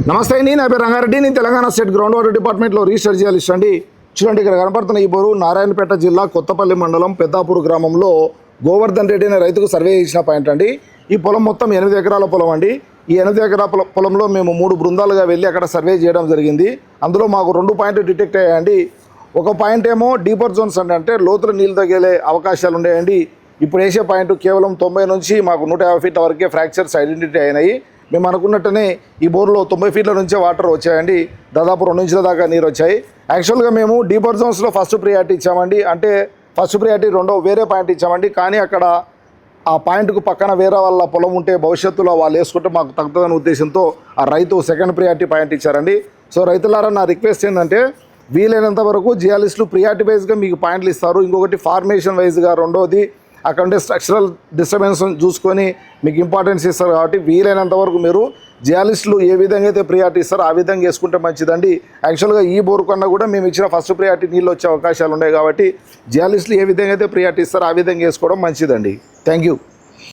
నమస్తే అండి నా పేరు రంగారెడ్డి. నేను తెలంగాణ స్టేట్ గ్రౌండ్ వాటర్ డిపార్ట్మెంట్లో రీసెర్చ్ చేయాలి అండి. చూడండి ఇక్కడ కనపడుతున్న ఈ బోరు నారాయణపేట జిల్లా కొత్తపల్లి మండలం పెద్దాపూర్ గ్రామంలో గోవర్ధన్ రెడ్డి అనే రైతుకు సర్వే చేసిన పాయింట్ అండి. ఈ పొలం మొత్తం ఎనిమిది ఎకరాల పొలం అండి. ఈ ఎనిమిది ఎకరాల పొల- పొలంలో మేము మూడు బృందాలుగా వెళ్ళి అక్కడ సర్వే చేయడం జరిగింది. అందులో మాకు రెండు పాయింట్లు డిటెక్ట్ అయ్యాయండి. ఒక పాయింట్ ఏమో డీపర్ జోన్స్ అండి అంటే లోతులు నీళ్ళు తగిలే అవకాశాలు ఉన్నాయండి. ఇప్పుడు వేసే పాయింట్ కేవలం తొంభై నుంచి మాకు నూట యాభై ఫీట్ల వరకే ఫ్రాక్చర్స్ ఐడెంటిటీ అయినాయి. మేము అనుకున్నట్టునే ఈ బోర్లో తొంభై ఫీట్ల నుంచే వాటర్ వచ్చాయండి. దాదాపు రెండు ఇంచుల దాకా నీరు వచ్చాయి. యాక్చువల్గా మేము డీపర్ జోన్స్లో ఫస్ట్ ప్రియారిటీ ఇచ్చామండి. అంటే ఫస్ట్ ప్రియారిటీ రెండో వేరే పాయింట్ ఇచ్చామండి. కానీ అక్కడ ఆ పాయింట్కు పక్కన వేరే వాళ్ళ పొలం ఉంటే భవిష్యత్తులో వాళ్ళు వేసుకుంటే మాకు తగ్గుతుందనే ఉద్దేశంతో ఆ రైతు సెకండ్ ప్రియారిటీ పాయింట్ ఇచ్చారండి. సో రైతులారా నా రిక్వెస్ట్ ఏంటంటే వీలైనంత వరకు జియాలిస్టులు ప్రియారిటీ వైజ్గా మీకు పాయింట్లు ఇస్తారు. ఇంకొకటి ఫార్మేషన్ వైజ్గా రెండోది అక్కడ ఉండే స్ట్రక్చరల్ డిస్టర్బెన్స్ చూసుకొని మీకు ఇంపార్టెన్స్ ఇస్తారు కాబట్టి వీలైనంత వరకు మీరు జర్నలిస్టులు ఏ విధంగా అయితే ప్రియారిటీ ఇస్తారో ఆ విధంగా వేసుకుంటే మంచిదండి. యాక్చువల్గా ఈ బోర్ కన్నా కూడా మేము ఇచ్చిన ఫస్ట్ ప్రియారిటీ నీళ్ళు వచ్చే అవకాశాలు ఉన్నాయి కాబట్టి జర్నలిస్టులు ఏ విధంగా అయితే ప్రియారిటీ ఇస్తారో ఆ విధంగా వేసుకోవడం మంచిదండి. Thank you